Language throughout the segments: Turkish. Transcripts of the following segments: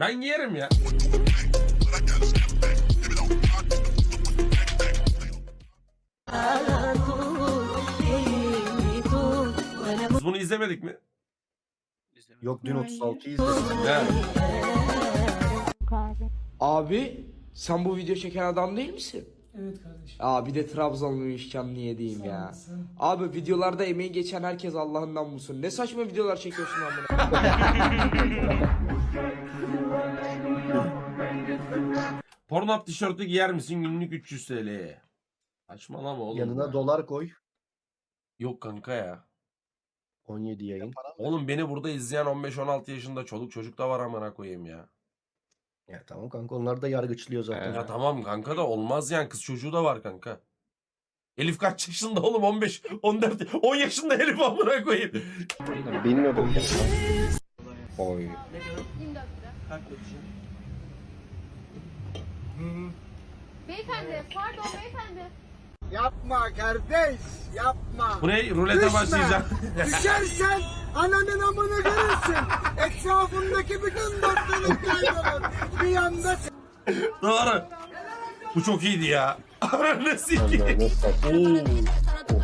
Ben yerim ya. Biz bunu izlemedik mi? Yok dün 36'yı izledim. Ya. Abi sen bu video çeken adam değil misin? Evet kardeşim. Aa bir de Trabzonluymuş niye diyeyim ya. Sen- Abi videolarda emeği geçen herkes Allah'ından bulsun. Ne saçma videolar çekiyorsun amına. Pornhub tişörtü giyer misin günlük 300 TL'ye? Saçmalama oğlum. Yanına ya. dolar koy. Yok kanka ya. 17 yayın. Oğlum beni burada izleyen 15-16 yaşında çoluk çocuk da var amına koyayım ya. Ya tamam kanka onlar da yargıçlıyor zaten. Ya tamam kanka da olmaz yani kız çocuğu da var kanka. Elif kaç yaşında oğlum 15 14 10 yaşında Elif amına koyayım. Bilmiyordum. Oy. Beyefendi, pardon beyefendi. Yapma kardeş, yapma. Bu ne rulete Düşme. başlayacağım. Düşersen ananın amını görürsün. Etrafındaki bütün dostların kaybolur. Bir anda Doğru. Bu çok iyiydi ya. Ananı sikeyim.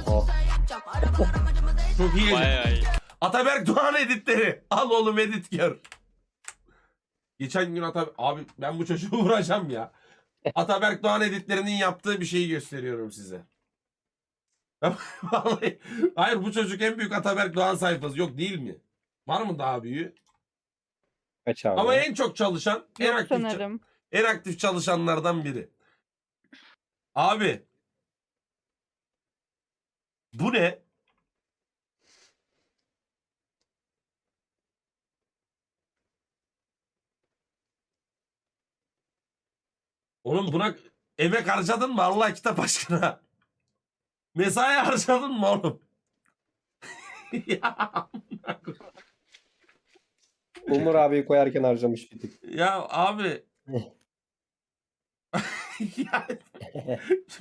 Oha. Çok iyi. Bayağı iyi. Ataberk Doğan editleri. Al oğlum edit gör. Geçen gün Ata abi ben bu çocuğu vuracağım ya. Ataberk Doğan editlerinin yaptığı bir şeyi gösteriyorum size. Vallahi hayır bu çocuk en büyük Ataberk Doğan sayfası yok değil mi? Var mı daha büyüğü? Kaç abi? Ama en çok çalışan, en Yok aktif, sanırım. en aktif çalışanlardan biri. Abi. Bu ne? Oğlum buna emek harcadın mı Allah kitap aşkına? Mesai harcadın mı oğlum? ya, Umur abiyi koyarken harcamış bir tık. ya abi. ya,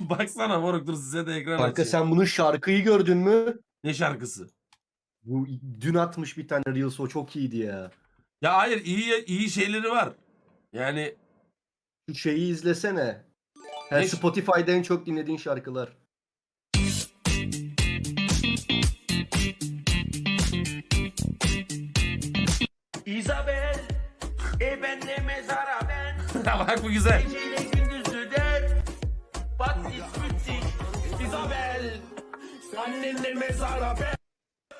baksana moruk dur size de ekran Kanka açayım. sen bunun şarkıyı gördün mü? Ne şarkısı? Bu dün atmış bir tane Reels o çok iyiydi ya. Ya hayır iyi iyi şeyleri var. Yani Şu şeyi izlesene. Her Ne- Spotify'da en çok dinlediğin şarkılar. Isabel, e ben de mezara ben. bak bu güzel. Geceyle gündüzü der. Bak ismütsi, Isabel. Annenle mezara ben.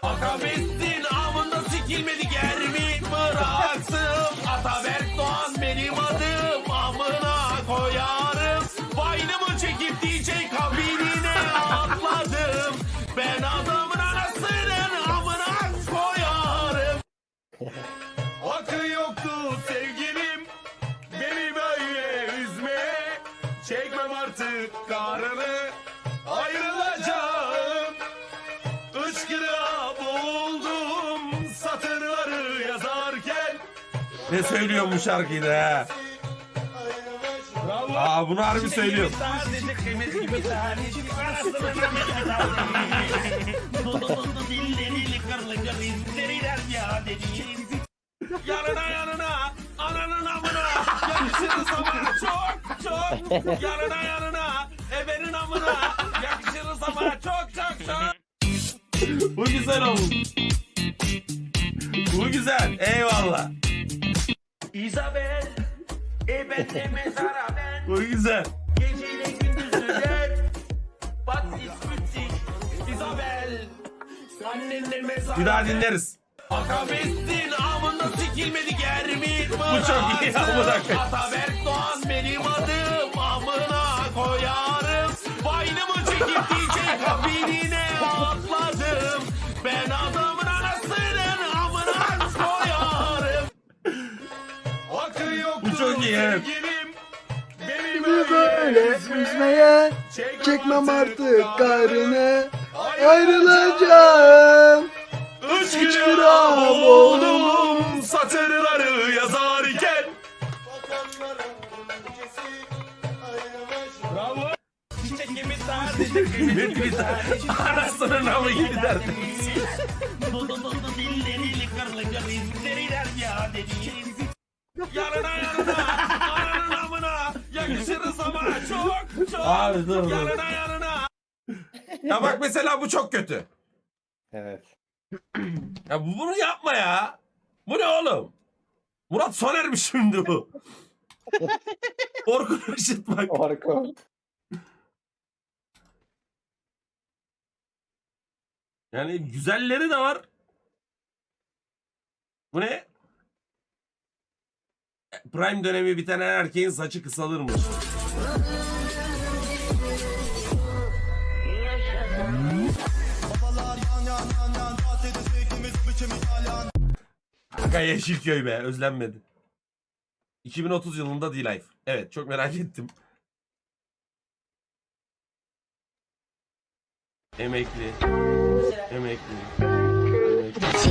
Akabettin amında sikilmedi germi bıraksın. Ataberk Doğan benim adım koyarım. Baynımı çekip DJ kabinine atladım. Ben adamın anasının amına koyarım. Hakkı yoktu sevgilim. Beni böyle üzme. Çekmem artık karını. Ayrılacağım. Işkıra boğuldum. Satırları yazarken. Ne söylüyor bu şarkıyı da Aa bunu harbi söylüyor. Yanına yanına ananın amına Yakışırız ama çok çok Yanına yanına ebenin amına Yakışırız ama çok çok çok Bu güzel olmuş. Bu güzel. Eyvallah. Isabel E ben de mezara Bu güzel. Geceyle Bak Isabel Annenle Bir daha dinleriz. Akabettin amında sikilmedi germi Bu çok iyi, amına koyayım. Ataberk Doğan benim adım amına koyarım Baynımı çekip DJ kabinine atladım Ben adamın anasının amına koyarım Hakkı yok Bu çok iyi, evet. Böyle üzmeye Çekmem artık karını ayrılacağım. Hıçkıra boğuldum satırları yazarken Bravo Çiçekimi sadece Kıymetli bir tane. Anasının namı gibi derdim. Dilleri lıkır lıkır izleriler ya dediğim Yanına yanına. Çok çok. Abi dur dur. Yanına yanına. Ya bak mesela bu çok kötü. Evet. Ya bu- bunu yapma ya. Bu ne oğlum? Murat Soner'miş şimdi bu. Orkun Işıt bak. Harika. Yani güzelleri de var. Bu ne? Prime dönemi biten her erkeğin saçı kısalırmış. Aga Yeşilköy be özlenmedi. 2030 yılında D-Life. Evet çok merak ettim. Emekli. Emekli. Emekli. She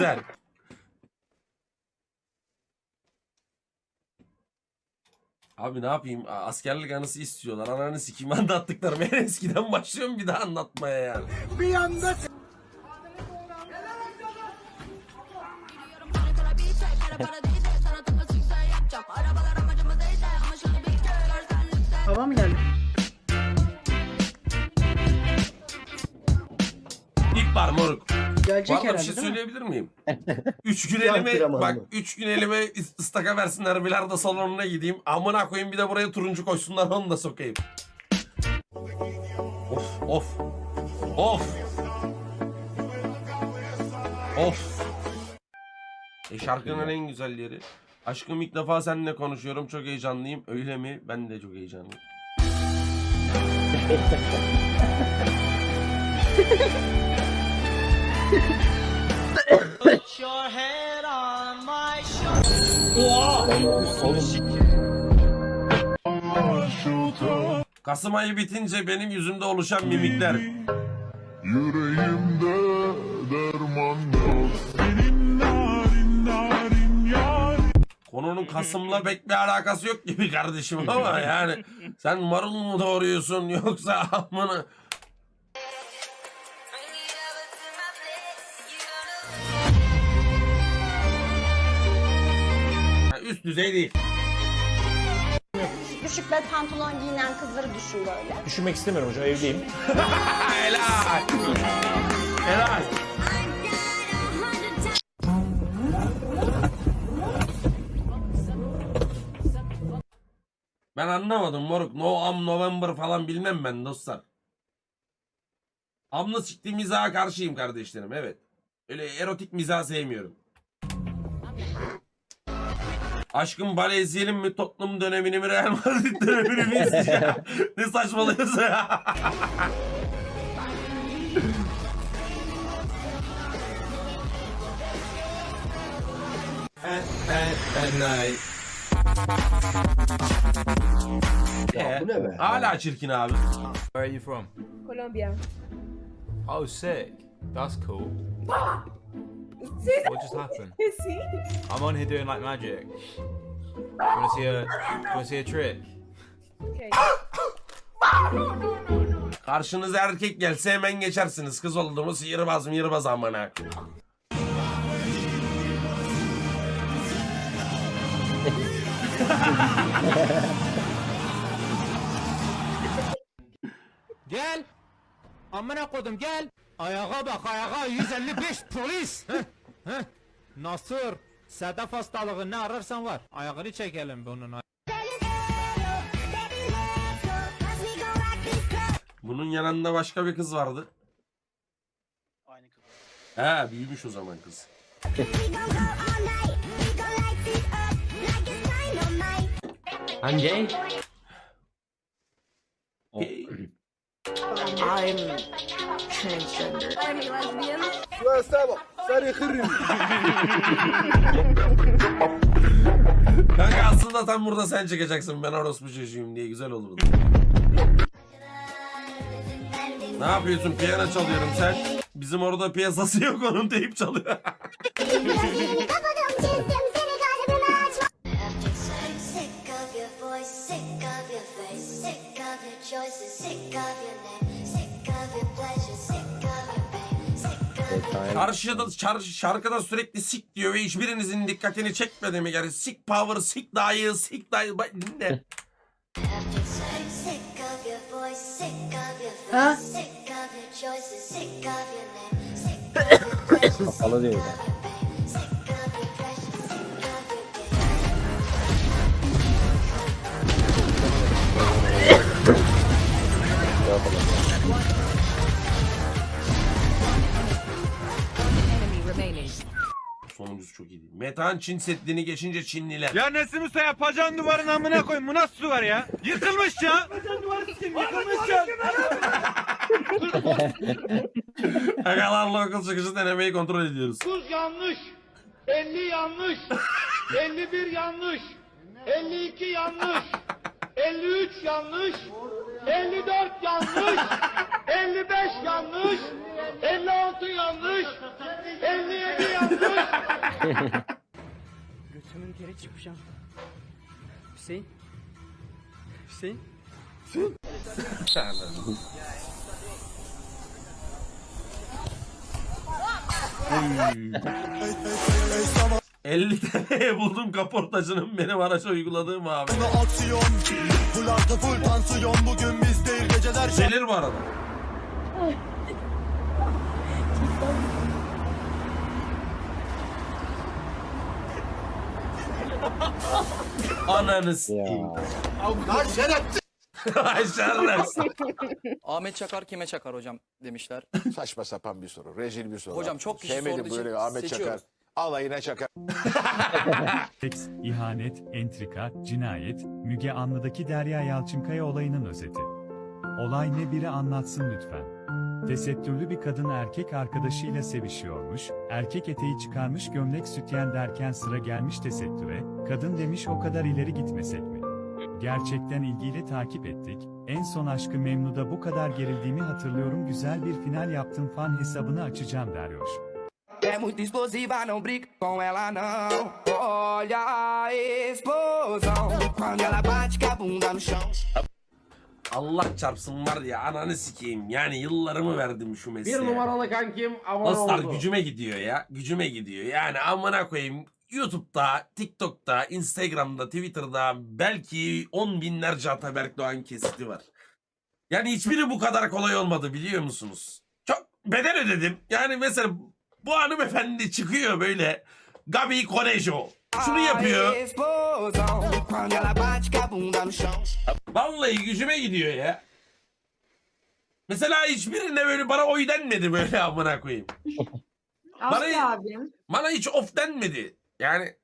gon' Abi ne yapayım? Askerlik anısı istiyorlar. Ananı sikeyim anlattıklarım. En eskiden başlıyorum bir daha anlatmaya yani. Bir anda Gelecek arada bir herhalde şey değil mi? söyleyebilir miyim? Üç gün elime bak mı? üç gün elime is- ıstaka versinler bilardo salonuna gideyim. Amına koyayım bir de buraya turuncu koysunlar onu da sokayım. Of of. Of. Of. E şarkının en güzel yeri. Aşkım ilk defa seninle konuşuyorum. Çok heyecanlıyım. Öyle mi? Ben de çok heyecanlıyım. Kasım ayı bitince benim yüzümde oluşan mimikler. Yüreğimde derman yok. Senin narin narin yar Konunun Kasım'la pek bir alakası yok gibi kardeşim ama yani. Sen marul mu doğruyorsun yoksa amına üst düzey değil. Düşük bel pantolon giyinen kızları düşün böyle. Düşünmek istemiyorum hocam evliyim. Helal. Helal. Ben anlamadım moruk. No am November falan bilmem ben dostlar. Amlı sikti mizaha karşıyım kardeşlerim evet. Öyle erotik mizah sevmiyorum. Aşkım bale izleyelim mi Tottenham dönemini mi Real Madrid dönemini mi izleyeceğim? ne saçmalıyorsun ya? Ya bu ne be? Hala çirkin abi. Where are you from? Kolombiya. Oh sick. That's cool. What just happened? I'm on here doing like magic. You wanna see a you wanna see a trick? Okay. Karşınıza erkek gelse hemen geçersiniz. Kız olduğumu sihirbaz mihirbaz amına. Gel. Amına kodum gel. Ayağa bak ayağa 155 polis. Heh. Nasır. Sedef hastalığı ne ararsan var. Ayağını çekelim bunun. Bunun yanında başka bir kız vardı. Aynı kız. He büyümüş o zaman kız. Gay. Okey. I'm transgender. Ve Sarı kırım. Kanka aslında tam burada sen çıkacaksın ben orospu çocuğuyum diye güzel olurdu. Ne yapıyorsun? Piyano çalıyorum sen. Bizim orada piyasası yok onun teyip çalıyor. Karşıda şar- şarkıda sürekli sik diyor ve hiçbirinizin dikkatini çekmedi mi? Yani sik power, sik dayı, sik dayı. Bak dinle. Sick of your voice, sick Sonuncusu çok iyi değil. Metan Çin Seddi'ni geçince Çinliler. Ya Nesim Usta ya pacağın duvarın amına koyun. Bu nasıl duvar ya? Yıkılmış ya. Pacağın duvarı Yıkılmış ya. Agalarla okul çıkışı denemeyi kontrol ediyoruz. 30 yanlış. 50 yanlış. 51 yanlış. 52 yanlış. 53 yanlış. 54 yanlış. 55 yanlış. 56 yanlış. 57 yanlış. Götümün geri çıkmışım. Hüseyin. Hüseyin. 50 TL'ye buldum kaportacının benim araca uyguladığım abi. Aksiyon. Full artı full tansiyon. Bugün biz değil geceler Gelir bu arada. Ananı s**eyim. Ya. Ay şerrez. Ahmet Çakar kime çakar hocam demişler. Saçma sapan bir soru. Rezil bir soru. Hocam çok kişi Sevmedim sorduğu için böyle Ahmet seçiyoruz. Çakar. Alayına çakar. Seks, ihanet, entrika, cinayet, Müge Anlı'daki Derya Yalçınkaya olayının özeti. Olay ne biri anlatsın lütfen. Tesettürlü bir kadın erkek arkadaşıyla sevişiyormuş, erkek eteği çıkarmış gömlek sütyen derken sıra gelmiş tesettüre, kadın demiş o kadar ileri gitmesek mi? Gerçekten ilgiyle takip ettik, en son Aşkı Memnu'da bu kadar gerildiğimi hatırlıyorum güzel bir final yaptım fan hesabını açacağım Deryoş. É muito explosiva, não brinca com ela não. Olha a explosão quando ela bate com a bunda no chão. Allah çarpsın var ya ananı sikeyim. Yani yıllarımı verdim şu mesleğe. Bir numaralı kankim abone Dostlar oldu. gücüme gidiyor ya. Gücüme gidiyor. Yani amına koyayım. YouTube'da, TikTok'ta, Instagram'da, Twitter'da belki on binlerce Ataberk Doğan kesiti var. Yani hiçbiri bu kadar kolay olmadı biliyor musunuz? Çok bedel ödedim. Yani mesela bu hanımefendi çıkıyor böyle. Gabi Conejo. Şunu yapıyor. Vallahi gücüme gidiyor ya. Mesela hiçbirine böyle bana oy denmedi böyle amına koyayım. Bana- Aslı abim. Bana hiç of denmedi. Yani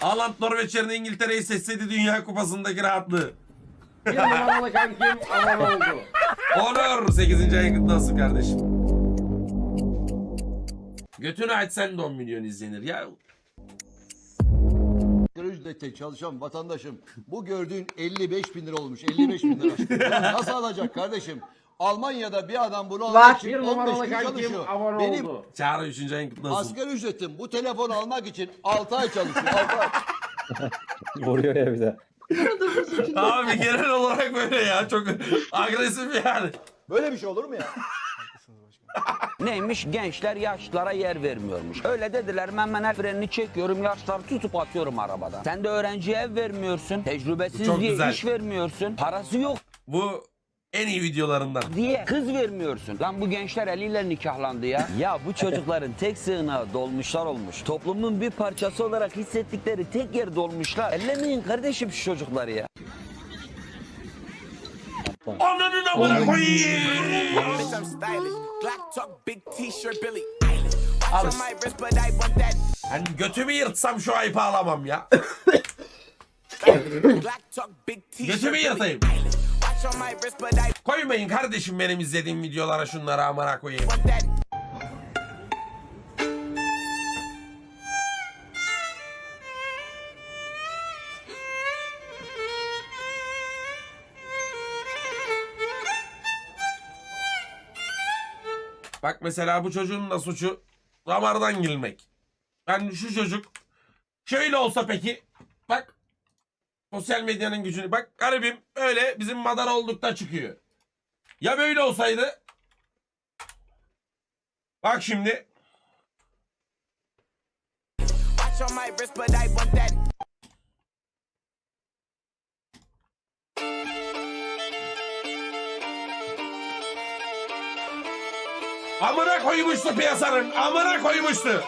Haaland Norveç yerine İngiltere'yi seçseydi Dünya Kupası'ndaki rahatlığı. Bir numaralı kankim abone oldu. Onur 8. ayın kutlu olsun kardeşim. Götünü açsan da 10 milyon izlenir ya. ücrette çalışan vatandaşım bu gördüğün 55 bin lira olmuş. 55 bin lira. Ya Nasıl alacak kardeşim? Almanya'da bir adam bunu almak Var. için Bir 15 numaralı gün kankim çalışıyor. abone Benim oldu. Çağrı 3. ayın kutlu olsun. asgari ücretim bu telefonu almak için 6 ay çalışıyor. 6 ay. Vuruyor ya bir de. Abi genel olarak böyle ya. Çok agresif yani. Böyle bir şey olur mu ya? Neymiş gençler yaşlılara yer vermiyormuş. Öyle dediler ben ben el frenini çekiyorum yaşları tutup atıyorum arabadan. Sen de öğrenciye ev vermiyorsun. Tecrübesiz Çok diye güzel. iş vermiyorsun. Parası yok Bu en iyi videolarından. diye kız vermiyorsun. Lan bu gençler eliyle nikahlandı ya. ya bu çocukların tek sığınağı dolmuşlar olmuş. Toplumun bir parçası olarak hissettikleri tek yer dolmuşlar. Ellemeyin kardeşim şu çocukları ya. Ananın amına koyayım. Al. Götümü yırtsam şu ayıp ağlamam ya. götümü yırtayım. Koymayın kardeşim benim izlediğim videolara şunları amına koyayım. Mesela bu çocuğun da suçu damardan girmek. Ben şu çocuk şöyle olsa peki bak sosyal medyanın gücünü bak garibim öyle bizim madar oldukta çıkıyor. Ya böyle olsaydı Bak şimdi. Amına koymuştu piyasanın. Amına koymuştu.